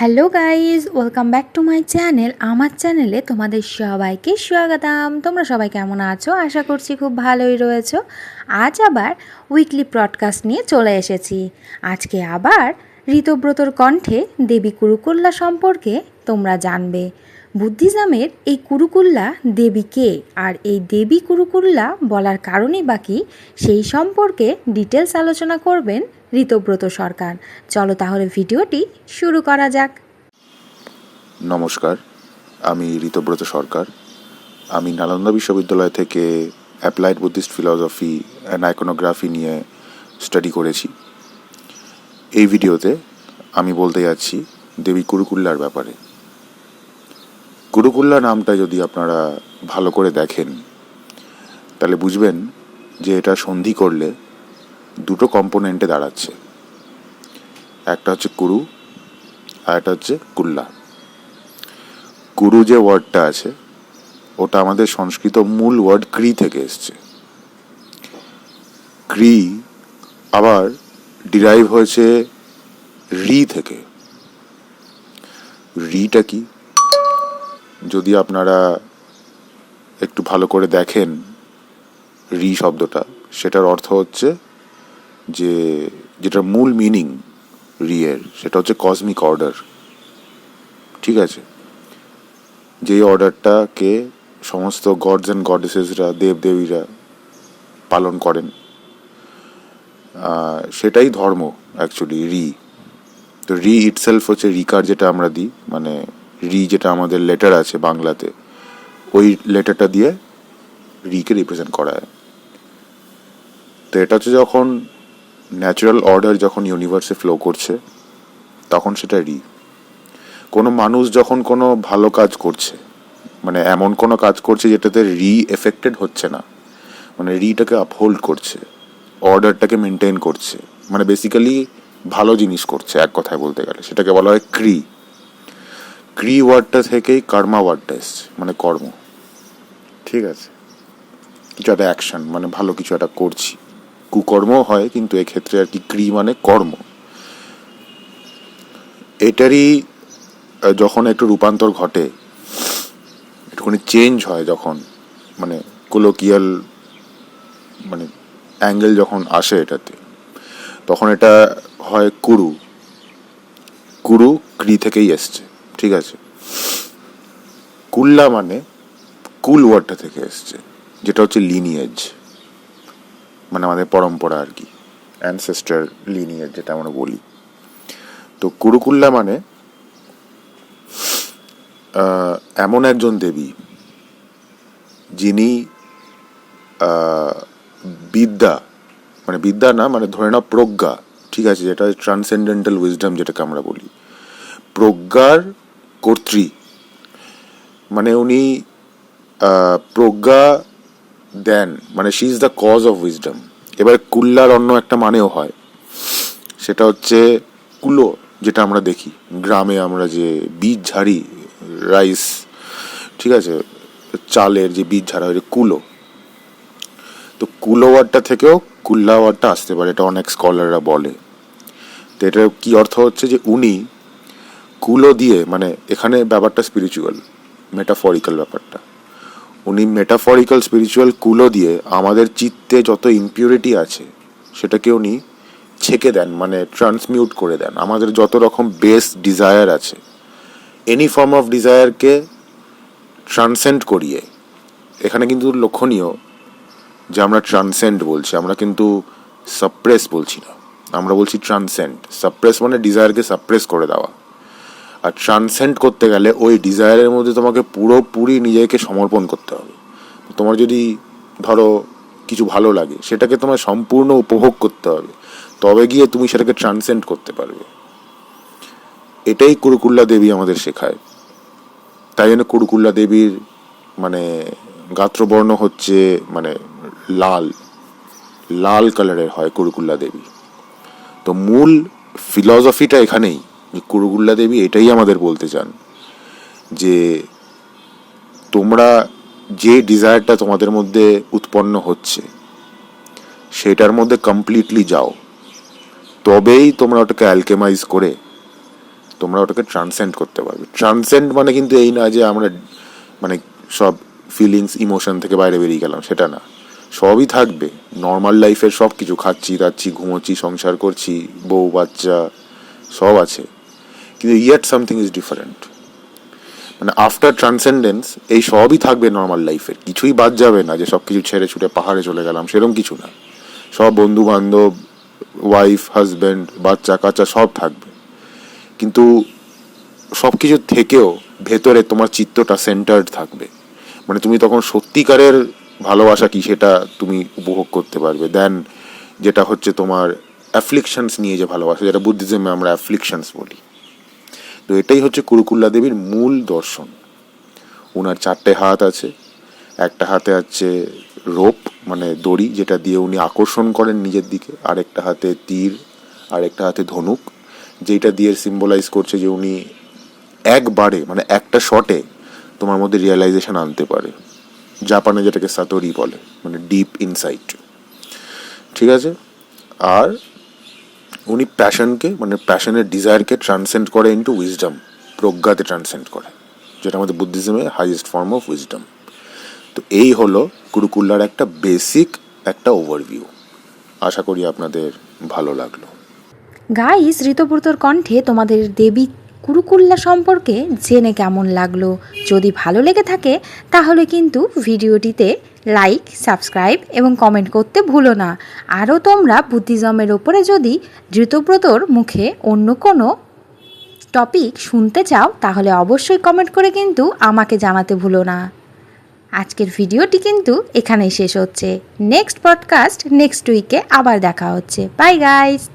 Hello guys welcome back to my channel. আমার চ্যানেলে তোমাদের সবাইকে স্বাগতম। তোমরা সবাই কেমন আছো? আশা করছি খুব ভালোই রয়েছো। আজ আবার উইকলি ব্রডকাস্ট নিয়ে চলে এসেছি। আজকে আবার ঋতব্রতর কণ্ঠে দেবী কুরুকুল্লা সম্পর্কে তোমরা জানবে। বুদ্ধিজমের এই কুরুকুল্লা দেবী কে? আর এই দেবী কুরুকুল্লা বলার কারণই বাকি সেই সম্পর্কে ডিটেলস আলোচনা করবেন ঋতব্রত সরকার। চলো তাহলে ভিডিওটি শুরু করা যাক। নমস্কার, আমি ঋতব্রত সরকার। আমি নালন্দা বিশ্ববিদ্যালয় থেকে applied Buddhist philosophy and iconography নিয়ে স্টাডি করেছি। এই ভিডিওতে আমি বলতে যাচ্ছি দেবী কুরুকুল্লার ব্যাপারে। কুরুকুল্লা নামটা যদি আপনারা ভালো করে দেখেন, তাহলে বুঝবেন যে এটা সন্ধি করলে দুটো কম্পোনেন্টে দাঁড়াচ্ছে। একটা হচ্ছে কুরু, আর একটা হচ্ছে কুল্লা। কুরু যে ওয়ার্ডটা আছে, ওটা আমাদের সংস্কৃত মূল ওয়ার্ড ক্রি থেকে এসছে। ক্রি আবার ডিরাইভ হয়েছে রি থেকে। রিটা কি? যদি আপনারা একটু ভালো করে দেখেন, রি শব্দটা, সেটার অর্থ হচ্ছে যে, যেটার মূল মিনিং রিয়ের সেটা হচ্ছে কসমিক অর্ডার ঠিক আছে? যেই অর্ডারটাকে সমস্ত গডস অ্যান্ড গডেসেসরা দেবদেবীরা পালন করেন সেটাই ধর্ম অ্যাকচুয়ালি রি তো রি ইটসেলফ হচ্ছে রিকার যেটা আমরা দিই মানে রি যেটা আমাদের লেটার আছে বাংলাতে, ওই লেটারটা দিয়ে রিকে রিপ্রেজেন্ট করা হয়। তো এটা হচ্ছে যখন ন্যাচারাল অর্ডার যখন ইউনিভার্সে ফ্লো করছে, তখন সেটা রি কোনো মানুষ যখন কোনো ভালো কাজ করছে মানে এমন কোনো কাজ করছে যেটাতে রি এফেক্টেড হচ্ছে না মানে রিটাকে আপহোল্ড করছে অর্ডারটাকে মেনটেন করছে মানে বেসিক্যালি ভালো জিনিস করছে, এক কথায় বলতে গেলে। সেটাকে বলা হয় ক্রি ক্রি ওয়ার্ডটা থেকেই কর্মা ওয়ার্ডটা এসছে মানে কর্ম। ঠিক আছে? কিছু একটা অ্যাকশন মানে ভালো কিছু একটা করছি। কুকর্ম হয়, কিন্তু এক্ষেত্রে আর কি ক্রি মানে কর্ম। এটারই যখন একটু রূপান্তর ঘটে, একটুখানি চেঞ্জ হয় যখন মানে কোলোকিয়াল মানে অ্যাঙ্গেল যখন আসে এটাতে, তখন এটা হয় কুরু। কুরু ক্রি থেকেই এসছে, ঠিক আছে? কুল্লা মানে কুল ওয়ার্ডটা থেকে এসছে, যেটা হচ্ছে লিনিয়েজ মানে আমাদের পরম্পরা আর কি অ্যানসেস্টার লিনিয়ার যেটা আমরা বলি। তো কুরুকুল্লা মানে এমন একজন দেবী, যিনি বিদ্যা মানে বিদ্যা না মানে ধরে নাও প্রজ্ঞা, ঠিক আছে, যেটা ট্রান্সেন্ডেন্টাল উইজডম যেটাকে আমরা বলি। প্রজ্ঞার কর্ত্রী মানে উনি প্রজ্ঞা দেন মানে she is the cause of wisdom এবার কুল্লার অন্য একটা মানেও হয়। সেটা হচ্ছে কুলো, যেটা আমরা দেখি। গ্রামে আমরা যে বীজ ঝাড়ি রাইস ঠিক আছে? চালের যে বীজ ঝাড়া হয় কুলো। তো কুলো ওয়ার্ডটা থেকেও কুল্লা ওয়ার্ডটা আসতে পারে, এটা অনেক স্কলাররা বলে। তো এটার কি অর্থ হচ্ছে যে উনি কুলো দিয়ে মানে এখানে ব্যাপারটা স্পিরিচুয়াল মেটাফরিক্যাল ব্যাপারটা। উনি মেটাফরিক্যাল স্পিরিচুয়াল কুলো দিয়ে আমাদের চিত্তে যত ইমপিউরিটি আছে, সেটাকে উনি ছেকে দেন মানে ট্রান্সমিউট করে দেন। আমাদের যত রকম বেস ডিজায়ার আছে এনি ফর্ম অফ ডিজায়ারকে ট্রান্সেন্ড করিয়ে, এখানে কিন্তু লক্ষণীয় যে আমরা ট্রান্সেন্ড বলছি, আমরা কিন্তু সাপ্রেস বলছি না। আমরা বলছি ট্রান্সেন্ড সাপ্রেস মানে ডিজায়ারকে সাপ্রেস করে দেওয়া। আর ট্রান্সেন্ড করতে গেলে ওই ডিজায়ারের মধ্যে তোমাকে পুরোপুরি নিজেকে সমর্পণ করতে হবে। তোমার যদি ধরো কিছু ভালো লাগে, সেটাকে তোমার সম্পূর্ণ উপভোগ করতে হবে। তবে গিয়ে তুমি সেটাকে ট্রান্সেন্ড করতে পারবে। এটাই কুরুকুল্লা দেবী আমাদের শেখায়। তাই জন্য কুরুকুল্লা দেবীর মানে গাত্রবর্ণ হচ্ছে মানে লাল। লাল কালারের হয় কুরুকুল্লা দেবী। তো মূল ফিলসফিটা এখানেই। কুরুগুল্লা দেবী এটাই আমাদের বলতে চান, যে তোমরা যে ডিজায়ারটা তোমাদের মধ্যে উৎপন্ন হচ্ছে, সেটার মধ্যে কমপ্লিটলি যাও। তবেই তোমরা ওটাকে অ্যালকেমাইজ করে তোমরা ওটাকে ট্রান্সেন্ড করতে পারবে। ট্রান্সেন্ড মানে কিন্তু এই না যে আমরা মানে সব ফিলিংস ইমোশন থেকে বাইরে বেরিয়ে গেলাম, সেটা না। সবই থাকবে। নর্মাল লাইফের সব কিছু খাচ্ছি, দাচ্ছি, ঘুমোচ্ছি, সংসার করছি, বউ, বাচ্চা, সব আছে। কিন্তু ইয়েট সামথিং ইজ ডিফারেন্ট মানে আফটার ট্রান্সেন্ডেন্স এই সবই থাকবে নর্মাল লাইফের কিছুই বাদ যাবে না যে সব কিছু ছেড়ে ছুটে পাহাড়ে চলে গেলাম সেরকম কিছু না। সব বন্ধু বান্ধব ওয়াইফ হাজব্যান্ড বাচ্চা, কাচ্চা, সব থাকবে। কিন্তু সব কিছু থেকেও ভেতরে তোমার চিত্তটা সেন্টার্ড থাকবে। মানে তুমি তখন সত্যিকারের ভালোবাসা কি সেটা তুমি উপভোগ করতে পারবে। দেন যেটা হচ্ছে তোমার অ্যাফ্লিকশনস নিয়ে যে ভালোবাসা, যেটা বুদ্ধিজমে আমরা অ্যাফ্লিকশনস বলি। তো এটাই হচ্ছে কুরুকুল্লা দেবীর মূল দর্শন। ওনার চারটে হাত আছে, একটা হাতে আছে রোপ মানে দড়ি, যেটা দিয়ে উনি আকর্ষণ করেন নিজের দিকে। আরেকটা হাতে তীর, আরেকটা হাতে ধনুক যেটা দিয়ে সিম্বলাইজ করছে যে উনি একবারে মানে একটা শটে তোমার মধ্যে রিয়েলাইজেশন আনতে পারে। জাপানে যেটাকে সাতরি বলে মানে ডিপ ইনসাইট ঠিক আছে? আর উনি প্যাশনকে মানে প্যাশনের ডিজায়ারকে ট্রান্সেন্ড করে ইন্টু উইজডম প্রজ্ঞাতে ট্রান্সেন্ড করে, যেটা আমাদের বুদ্ধিজমে হাইয়েস্ট ফর্ম অফ উইজডম তো এই হলো কুরুকুল্লার একটা বেসিক একটা ওভারভিউ আশা করি আপনাদের ভালো লাগল। গাইস ঋতব্রতর কণ্ঠে তোমাদের দেবী কুরুকুল্লা সম্পর্কে জেনে কেমন লাগল? যদি ভালো লেগে থাকে, তাহলে কিন্তু ভিডিওটিতে লাইক সাবস্ক্রাইব এবং কমেন্ট করতে ভুলো না। আরও তোমরা বুদ্ধিজমের ওপরে যদি ঋতব্রতর মুখে অন্য কোনো টপিক শুনতে চাও, তাহলে অবশ্যই কমেন্ট করে কিন্তু আমাকে জানাতে ভুলো না। আজকের ভিডিওটি কিন্তু এখানেই শেষ হচ্ছে। নেক্সট পডকাস্ট নেক্সট উইকে আবার দেখা হচ্ছে। Bye guys